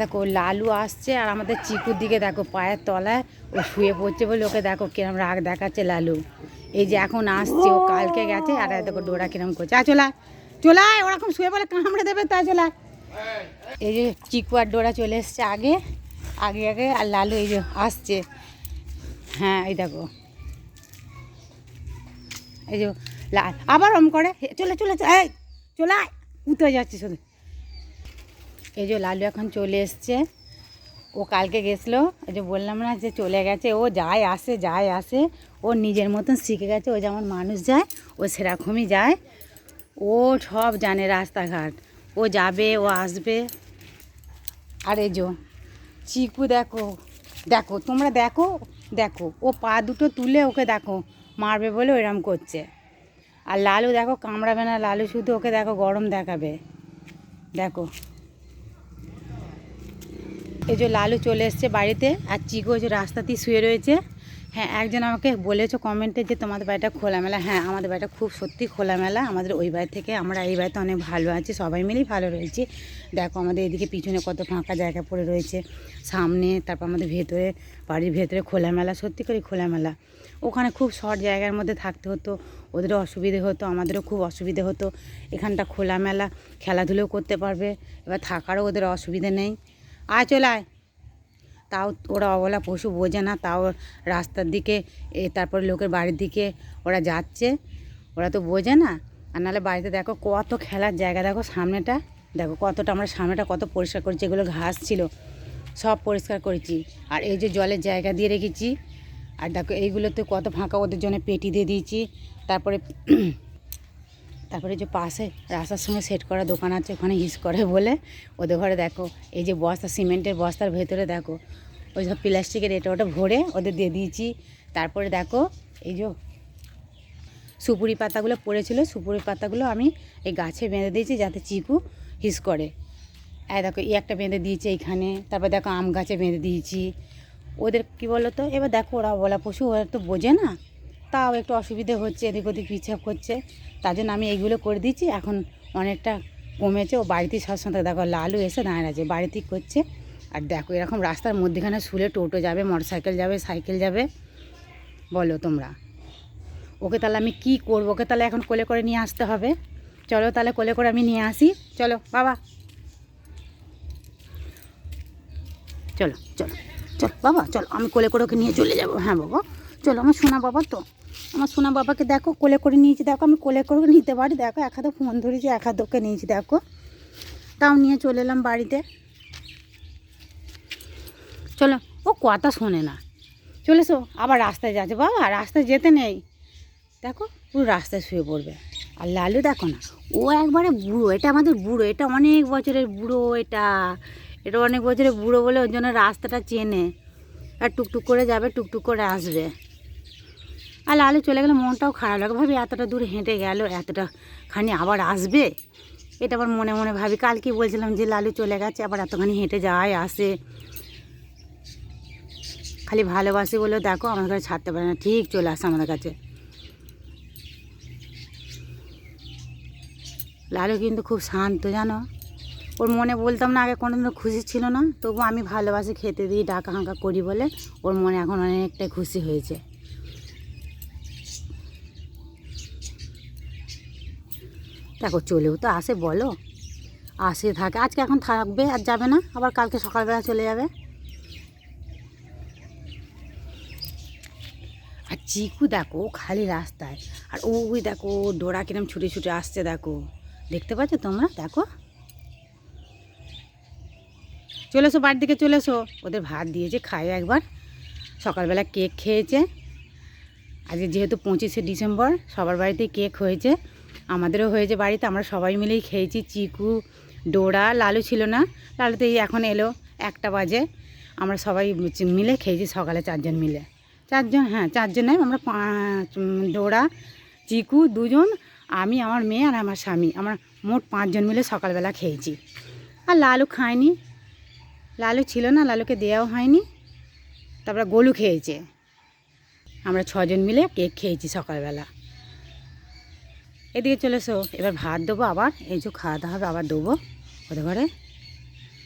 দেখো লালু আসছে আর আমাদের চিকুর দিকে দেখো পায়ের তলায় ও শুয়ে পড়ছে বলে ওকে দেখো কিরম রাগ দেখাচ্ছে লালু। এই যে এখন আসছে ও কালকে গেছে আর দেখো ডোরা কিরম করছে। আর চলা চলায় ওরকম শুয়ে বলে কামড়ে দেবে তা চলা এই যে চিকু আর ডোরা চলে এসছে আগে আগে আগে আর লালু এই যে আসছে। হ্যাঁ এই দেখো। এই যে লাল আবার ওম করে চলে চলে, এই চলায় উঠে যাচ্ছে শুধু এই যে লালু এখন চলে এসছে। ও কালকে গেছিল, এই যে বললাম না যে চলে গেছে, ও যায় আসে যায় আসে, ও নিজের মতন শিখে গেছে, ও যেমন মানুষ যায়, ও সেরকমই যায়। ও সব জানে রাস্তাঘাট, ও যাবে, ও আসবে। আর এই যে চিকু দেখো দেখো, তোমরা দেখো দেখো, ও পা দুটো তুলে ওকে দেখো, মারবে বলে ওইরকম করছে। আর লালু দেখো কামড়াবে না, লালু শুধু ওকে দেখো গরম দেখাবে। দেখো। এই যে লালু চলে এসছে বাড়িতে আর চিকু যে রাস্তাতেই শুয়ে রয়েছে। হ্যাঁ একজন আমাকে বলেছ কমেন্টে যে তোমাদের বাড়িটা খোলামেলা। হ্যাঁ আমাদের বাড়িটা খুব সত্যি খোলামেলা। আমাদের ওই বাড়ি থেকে আমরা এই বাড়িতে অনেক ভালো আছি, সবাই মিলেই ভালো রয়েছি। দেখো আমাদের এদিকে পিছনে কত ফাঁকা জায়গা পড়ে রয়েছে। সামনে, তারপর আমাদের ভেতরে, বাড়ির ভেতরে খোলামেলা, সত্যি করে খোলামেলা। ওখানে খুব শর্ট জায়গার মধ্যে থাকতে হতো, ওদেরও অসুবিধে হতো, আমাদেরও খুব অসুবিধে হতো। এখানটা খোলামেলা খেলাধুলো করতে পারবে, এবার থাকারও ওদের অসুবিধে নেই। আয়, চলে আয়। তাও ওরা অবলা পশু বোঝে না, তাও রাস্তার দিকে, এ তারপরে লোকের বাড়ির দিকে ওরা যাচ্ছে। ওরা তো বোঝে না। আর নাহলে বাড়িতে দেখো কত খেলার জায়গা, দেখো সামনেটা, দেখো কতটা আমরা সামনেটা কত পরিষ্কার করেছি, এগুলো ঘাস ছিল, সব পরিষ্কার করেছি। আর এই যে জলের জায়গা দিয়ে রেখেছি, আর দেখো এইগুলোতে কত ফাঁকা ওদের জন্য পেটি দিয়ে দিয়েছি। তারপরে তারপরে যে পাশে রাস্তার সঙ্গে সেট করা দোকান আছে, ওখানে হিস করে বলে, ওদের ঘরে দেখো, এই যে বস্তা, সিমেন্টের বস্তার ভেতরে দেখো, ওই সব প্লাস্টিকের এটা ওটা ভরে ওদের দিয়ে দিয়েছি। তারপরে দেখো, এই যে সুপুরি পাতাগুলো পড়েছিল, সুপুরি পাতাগুলো আমি এই গাছে বেঁধে দিয়েছি যাতে চিকু হিস করে। এই দেখো, এই একটা বেঁধে দিয়েছি এইখানে, তারপর দেখো আম গাছে বেঁধে দিয়েছি। ওদের কি বলো তো এবার দেখো ওরা বলা পশু, ওরা তো বোঝে না। তাও একটু অসুবিধে হচ্ছে, এদিক ওদিক পিছাপ করছে তার জন্য আমি এইগুলো করে দিচ্ছি। এখন অনেকটা কমেছে। ও বাড়িতেই সবসময় দেখো, লালু এসে দাঁড়িয়ে আছে। বাড়িতেই করছে। আর দেখো, এরকম রাস্তার মধ্যেখানে শুলে টোটো যাবে মোটর সাইকেল যাবে সাইকেল যাবে। বলো তোমরা। ওকে তাহলে আমি কি করব? ওকে তাহলে এখন কোলে করে নিয়ে আসতে হবে। চলো তাহলে কোলে করে আমি নিয়ে আসি। চলো, বাবা। চলো চলো চলো, বাবা, চলো, আমি কোলে করে ওকে নিয়ে চলে যাব। হ্যাঁ বাবা। চলো, আমার শোনা বাবা তো। আমার সোনা বাবাকে দেখো, কোলে করে নিয়েছি। দেখো, আমি কোলে করে নিতে পারি। দেখো, এক হাতে ফোন ধরেছি, এক হাতে ওকে নিয়েছি, দেখো। তাও নিয়ে চলে এলাম বাড়িতে। চলো, ও কথা শোনে না। চলেছো আবার রাস্তায় যাচ্ছে। বাবা, রাস্তায় যেতে নেই। দেখো, পুরো রাস্তায় শুয়ে পড়বে। আর লালু দেখো না, ও একবারে বুড়ো। এটা আমাদের বুড়ো, এটা অনেক বছরের বুড়ো এটা। এটা অনেক বছরের বুড়ো বলে ওর জন্য রাস্তাটা চেনে। আর টুকটুক করে যাবে, টুকটুক করে আসবে। আর লালু চলে গেলে, মনটাও খারাপ লাগে ভাবি, এতটা দূর হেঁটে গেল, এতটা খানি আবার আসবে? এটা আবার মনে মনে ভাবি, কালকে বলছিলাম যে লালু চলে গেছে, আবার এতখানি হেঁটে যায় আসে। খালি ভালোবাসি বলে দেখো আমার কাছে ছাড়তে পারে না। ঠিক চলে আসে আমাদের কাছে। লালু কিন্তু খুব শান্ত, জানো? ওর মনে বলতাম না, আগে কোনোদিনও খুশি ছিল না। তবু আমি ভালোবাসি, খেতে দিই ডাকা হাঁকা করি বলে ওর মনে এখন অনেকটাই খুশি হয়েছে। দেখো, চলেও তো আসে, বলো। আসে, থাকে। আজকে এখন থাকবে, আর যাবে না। আবার কালকে সকালবেলা চলে যাবে। আর চিকু দেখো, খালি রাস্তায়। আর ওই দেখো, ডোরা কিরম ছুটে ছুটে আসছে, দেখো। দেখতে পাচ্ছ তোমরা? দেখো। চলে এসো, বাড়ির দিকে চলে এসো। ওদের ভাত দিয়েছে, খায় একবার। সকালবেলা কেক খেয়েছে। আজকে যেহেতু পঁচিশে ডিসেম্বর, সবার বাড়িতেই কেক হয়েছে। আমাদেরও হয়েছে বাড়িতে, আমরা সবাই মিলেই খেয়েছি, চিকু, ডোরা, লালু ছিল না লালু তো এখন এলো, একটা বাজে, আমরা সবাই মিলে খেয়েছি সকালে চারজন মিলে। চারজন হ্যাঁ চারজন নয়, আমরা পাঁচ ডোরা, চিকু, দুজন, আমি, আমার মেয়ে আর আমার স্বামী, আমরা মোট পাঁচজন মিলে সকালবেলা খেয়েছি। আর লালু খায়নি, লালু ছিল না, লালুকে দেওয়াও হয়নি, তারপরে গোলু খেয়েছে। আমরা ছজন মিলে কেক খেয়েছি সকালবেলা। এদিকে চলে এসো এবার ভাত দেবো আবার, এই যে খাওয়া দাওয়া হবে আবার দেবো, ওদের ঘরে।